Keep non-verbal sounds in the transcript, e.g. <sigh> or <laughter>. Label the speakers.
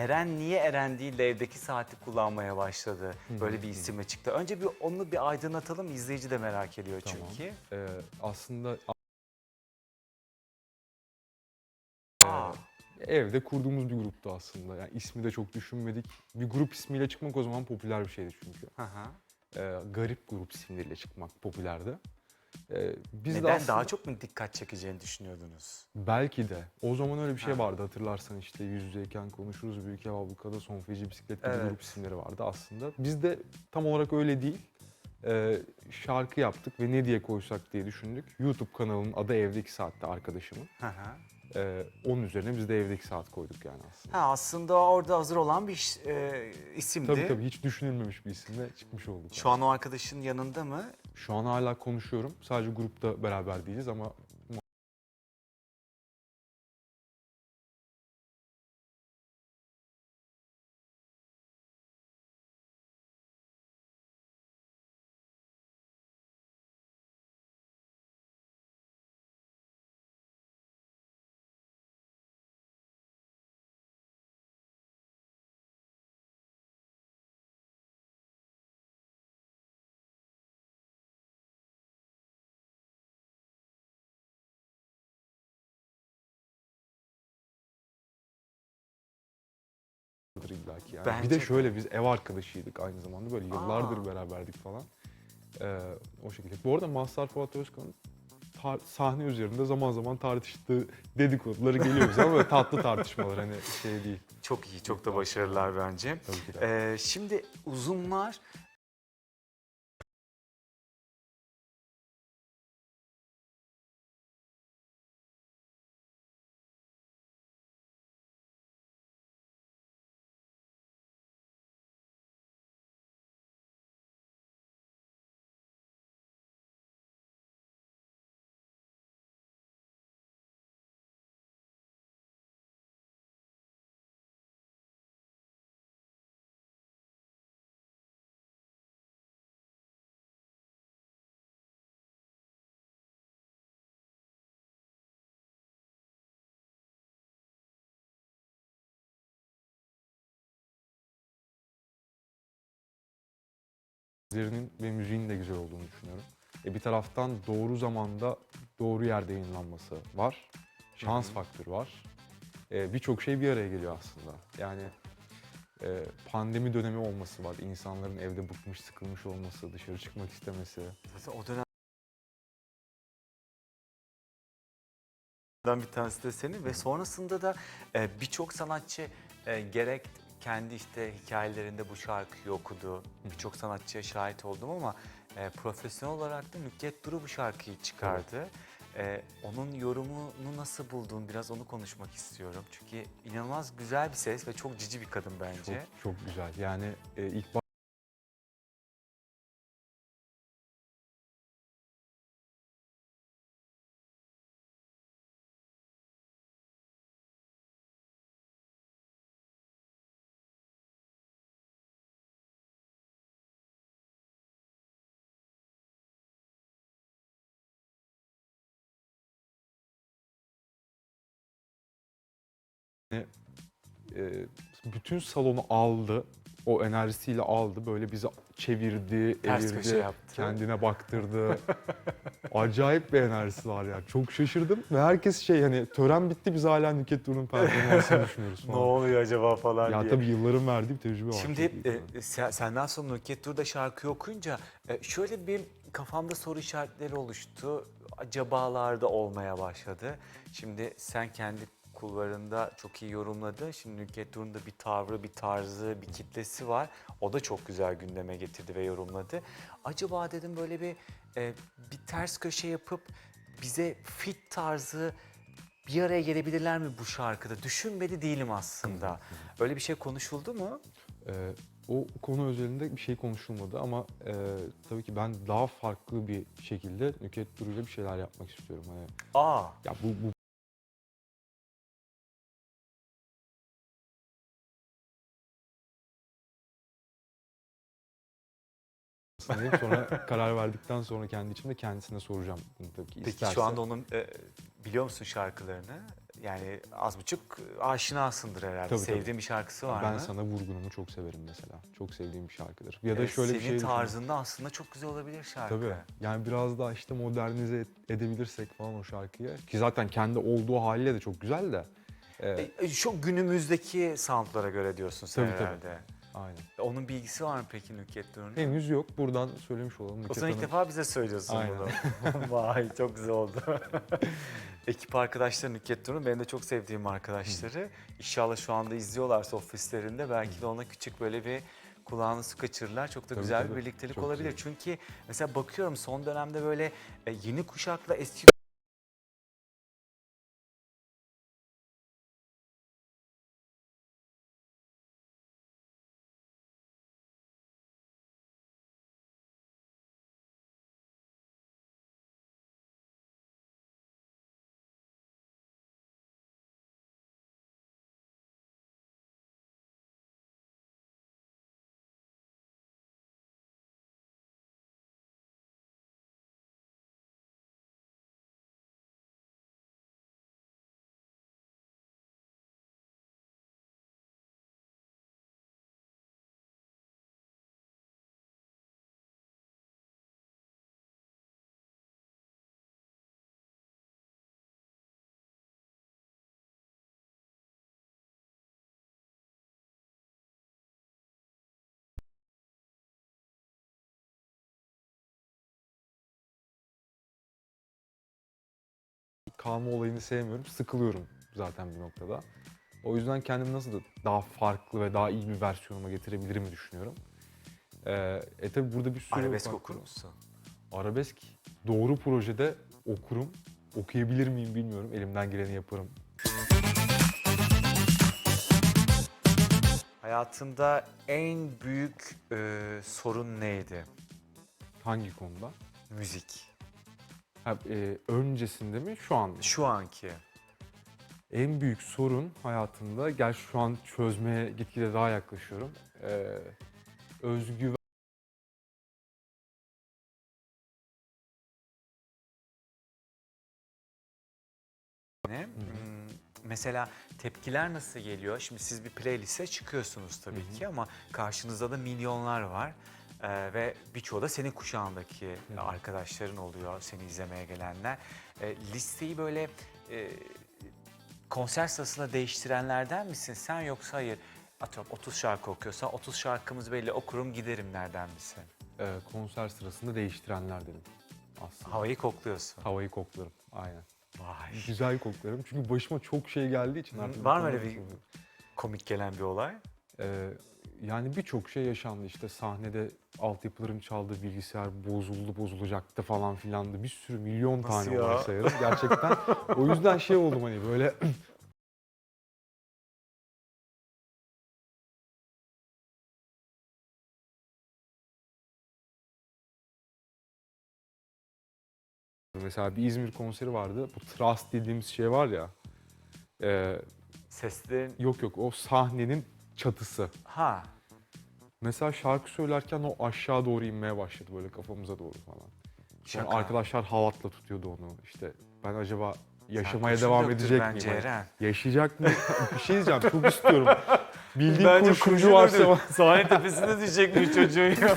Speaker 1: Eren niye Eren değil de evdeki saati kullanmaya başladı? Böyle bir isimle çıktı. Önce bir onu bir aydınlatalım. izleyici de merak ediyor
Speaker 2: Tamam.
Speaker 1: çünkü.
Speaker 2: Ee, aslında
Speaker 1: Aa,
Speaker 2: evde kurduğumuz bir gruptu aslında. Yani ismi de çok düşünmedik. Bir grup ismiyle çıkmak o zaman popüler bir şeydi çünkü.
Speaker 1: hı hı.
Speaker 2: Ee, garip grup isimleriyle çıkmak popülerdi. Ee, biz
Speaker 1: Neden
Speaker 2: de aslında,
Speaker 1: daha çok mu dikkat çekeceğini düşünüyordunuz?
Speaker 2: Belki de. O zaman öyle bir şey
Speaker 1: Ha.
Speaker 2: vardı hatırlarsan işte yüz yüzeyken konuşuruz, büyük ev ablukada, son feci bisiklet gibi
Speaker 1: Evet.
Speaker 2: grup isimleri vardı aslında. Biz de tam olarak öyle değil. Ee, şarkı yaptık ve ne diye koysak diye düşündük. YouTube kanalının adı Evdeki Saat'te arkadaşımın.
Speaker 1: Hı hı.
Speaker 2: Ee, onun üzerine biz de Evdeki Saat koyduk yani aslında.
Speaker 1: Ha, aslında orada hazır olan bir iş- e, isimdi.
Speaker 2: Tabii tabii hiç düşünülmemiş bir isimle çıkmış olduk.
Speaker 1: Şu an o arkadaşın yanında mı?
Speaker 2: Şu an hala konuşuyorum. Sadece grupta beraber değiliz ama illaki yani.
Speaker 1: Bence
Speaker 2: bir de şöyle biz ev arkadaşıydık aynı zamanda. Böyle yıllardır
Speaker 1: Aa.
Speaker 2: beraberdik falan. Ee, o şekilde. Bu arada Mazhar Fuat Özkan'ın sahne üzerinde zaman zaman tartıştığı dedikoduları geliyor bize ama böyle <laughs> tatlı tartışmalar hani şey değil.
Speaker 1: Çok iyi, çok da başarılılar bence. Ee, şimdi uzunlar
Speaker 2: Sözlerinin ve müziğin de güzel olduğunu düşünüyorum. E bir taraftan doğru zamanda doğru yerde yayınlanması var. Şans
Speaker 1: Hı hı.
Speaker 2: faktörü var. E, Birçok şey bir araya geliyor aslında. Yani e, pandemi dönemi olması var. İnsanların evde bıkmış, sıkılmış olması, dışarı çıkmak istemesi.
Speaker 1: zaten o dönem bir tanesi de senin ve sonrasında da e, birçok sanatçı e, gerek kendi işte hikayelerinde bu şarkıyı okudu. Birçok sanatçıya şahit oldum ama e, profesyonel olarak da Nükhet Duru bu şarkıyı çıkardı. E, onun yorumunu nasıl buldun? Biraz onu konuşmak istiyorum. Çünkü inanılmaz güzel bir ses ve çok cici bir kadın bence.
Speaker 2: Çok, çok güzel. Yani e, ilk e, bütün salonu aldı. O enerjisiyle aldı. Böyle bizi çevirdi,
Speaker 1: Ters
Speaker 2: evirdi,
Speaker 1: köşe yaptı.
Speaker 2: kendine baktırdı. Acayip bir enerjisi var yani. Çok şaşırdım ve herkes şey hani tören bitti biz hala Nükhet Duru'nun performansını <laughs> düşünüyoruz
Speaker 1: Ne
Speaker 2: falan.
Speaker 1: oluyor acaba falan
Speaker 2: Ya
Speaker 1: diye.
Speaker 2: tabii yılların verdiği bir tecrübe var.
Speaker 1: Şimdi
Speaker 2: Çok iyi.
Speaker 1: e, sen- senden sonra Nükhet Dur'da şarkıyı okuyunca e, şöyle bir kafamda soru işaretleri oluştu. Acabalarda olmaya başladı. Şimdi sen kendi kulvarında çok iyi yorumladın. Şimdi Nükhet Dur'un da bir tavrı, bir tarzı, bir kitlesi var. O da çok güzel gündeme getirdi ve yorumladı. Acaba dedim böyle bir e, bir ters köşe yapıp bize fit tarzı bir araya gelebilirler mi bu şarkıda? Düşünmedi değilim aslında. Öyle bir şey konuşuldu mu?
Speaker 2: Ee, o konu özelinde bir şey konuşulmadı ama e, tabii ki ben daha farklı bir şekilde Nükhet Duru'yla bir şeyler yapmak istiyorum. Hani,
Speaker 1: Aa,
Speaker 2: ya bu, bu Sanayım. sonra karar verdikten sonra kendi içimde kendisine soracağım bunu tabii ki.
Speaker 1: peki
Speaker 2: İsterse-
Speaker 1: şu anda onun e, biliyor musun şarkılarını? yani az buçuk aşinasındır herhalde.
Speaker 2: Tabii,
Speaker 1: Sevdiğin
Speaker 2: tabii.
Speaker 1: bir şarkısı var
Speaker 2: ben
Speaker 1: mı?
Speaker 2: sana vurgunumu çok severim mesela. Çok sevdiğim bir şarkıdır. Ya da
Speaker 1: Evet,
Speaker 2: şöyle bir
Speaker 1: senin
Speaker 2: şey düşünüyorum.
Speaker 1: tarzında aslında çok güzel olabilir şarkı.
Speaker 2: Tabii. Yani biraz daha işte modernize edebilirsek falan o şarkıyı. Ki zaten kendi olduğu haliyle de çok güzel de. Ee,
Speaker 1: E, Şu günümüzdeki soundlara göre diyorsun sen
Speaker 2: Tabii, tabii. Aynen.
Speaker 1: Onun bilgisi var mı peki Nükhet Duru'nun?
Speaker 2: Henüz yok. Buradan söylemiş olalım.
Speaker 1: O
Speaker 2: Nükhet
Speaker 1: zaman ilk defa bize söylüyorsun
Speaker 2: Aynen.
Speaker 1: bunu. <laughs> Vay çok güzel oldu. <laughs> Ekip arkadaşları Nükhet Duru'nun benim de çok sevdiğim arkadaşları. İnşallah şu anda izliyorlarsa ofislerinde belki de ona küçük böyle bir kulağını su kaçırırlar. Çok da
Speaker 2: Tabii,
Speaker 1: güzel bir
Speaker 2: tabii.
Speaker 1: birliktelik
Speaker 2: Çok
Speaker 1: olabilir.
Speaker 2: güzel.
Speaker 1: Çünkü mesela bakıyorum son dönemde böyle e, yeni kuşakla eski
Speaker 2: kalma olayını sevmiyorum. Sıkılıyorum zaten bir noktada. O yüzden kendimi nasıl da daha farklı ve daha iyi bir versiyonuma getirebilirim düşünüyorum. Ee, e tabi burada bir sürü
Speaker 1: arabesk okur musun?
Speaker 2: Arabesk doğru projede okurum. Okuyabilir miyim bilmiyorum. Elimden geleni yaparım.
Speaker 1: Hayatında en büyük e, sorun neydi?
Speaker 2: Hangi konuda?
Speaker 1: Müzik.
Speaker 2: Ha, e, öncesinde mi şu an mı?
Speaker 1: Şu anki.
Speaker 2: En büyük sorun hayatımda, gel şu an çözmeye gitgide daha yaklaşıyorum. Ee, özgüven
Speaker 1: Ne? Hmm, Mesela tepkiler nasıl geliyor? Şimdi siz bir playlist'e çıkıyorsunuz tabii ki ama karşınızda da milyonlar var. Ee, ve birçoğu da senin kuşağındaki arkadaşların oluyor, seni izlemeye gelenler. Ee, listeyi böyle e, konser sırasında değiştirenlerden misin sen yoksa hayır? Atıyorum 30 şarkı okuyorsa 30 şarkımız belli okurum giderim nereden misin?
Speaker 2: e, konser sırasında değiştirenler dedim aslında.
Speaker 1: Havayı kokluyorsun.
Speaker 2: Havayı koklarım, aynen.
Speaker 1: Vay.
Speaker 2: Güzel koklarım çünkü başıma çok şey geldiği için artık...
Speaker 1: var mı öyle bir- Komik gelen bir olay.
Speaker 2: Ee, yani birçok şey yaşandı işte sahnede altyapıların çaldığı bilgisayar bozuldu bozulacaktı falan filandı bir sürü milyon
Speaker 1: Nasıl
Speaker 2: tane
Speaker 1: ya?
Speaker 2: olay sayarım gerçekten o yüzden şey oldum hani böyle <clears throat> Mesela bir İzmir konseri vardı. Bu Trust dediğimiz şey var ya. e,
Speaker 1: Seslerin...
Speaker 2: yok yok o sahnenin çatısı.
Speaker 1: Ha
Speaker 2: Mesela şarkı söylerken o aşağı doğru inmeye başladı böyle kafamıza doğru falan.
Speaker 1: Şaka.
Speaker 2: arkadaşlar halatla tutuyordu onu. İşte ben acaba yaşamaya
Speaker 1: kurşun
Speaker 2: devam edecek
Speaker 1: bence
Speaker 2: miyim? Hani
Speaker 1: Eren.
Speaker 2: yaşayacak mı? bir şey diyeceğim çok istiyorum. <laughs> Bildiğim
Speaker 1: Bence
Speaker 2: kurşuncu
Speaker 1: kurşun
Speaker 2: varsa.
Speaker 1: Sahne tepesinde düşecekmiş çocuğun ya. <laughs>